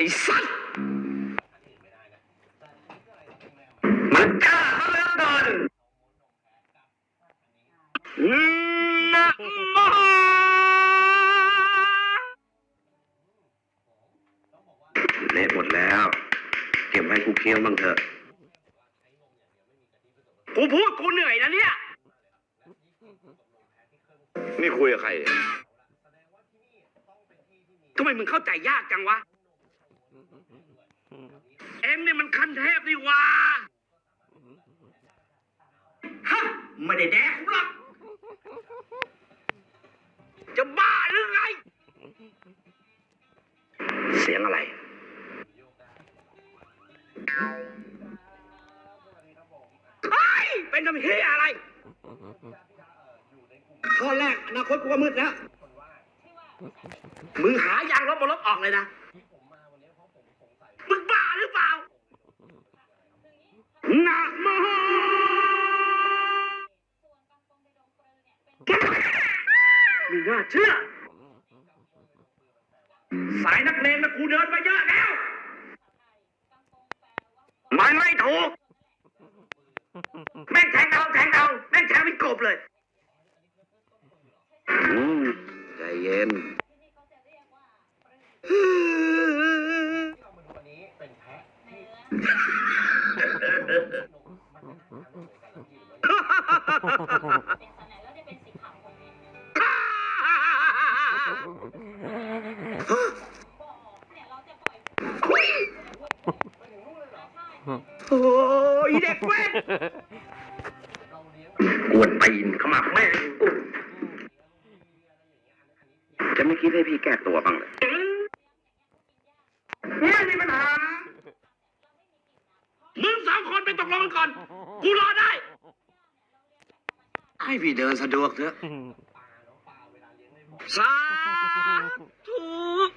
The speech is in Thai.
ไอ้สัตว์มันกล้าเหลือเกินนะโมเละหมดแล้ว เก็บไว้กูเคี้ยวบ้างเถอะ กูพูดกูเหนื่อยนะเนี่ย นี่คุยกับใคร ทำไมมึงเข้าใจยากจังวะเอ็ งนี่มันคันเทพนี่หว่าฮะไม่ได้แดกกูหรอกจะบ้าหรือไง เสียงอะไร เฮ้ย เป็นทำเฮียอะไร ข้อแรกอนาคตกูก็มืดแล้ว มึงหายางลบบนรถออกเลยนะ ไม่น่าเชื่อ สายนักเลงนะกูเดินมาเยอะแล้ว มันไม่ถูก แม่งแทงเอาแทงเอาแม่งแทงเป็นกบเลยอืมใจเย็น โอ้ยเด็กเว้นกวนตีนขมับแม่งจะไม่คิดให้พี่แก้ตัวบ้างเลยไม่มีปัญหา มึงสองคนไปตกลงกันก่อน กูรอได้ ให้พี่เดินสะดวกเถอะสา 吐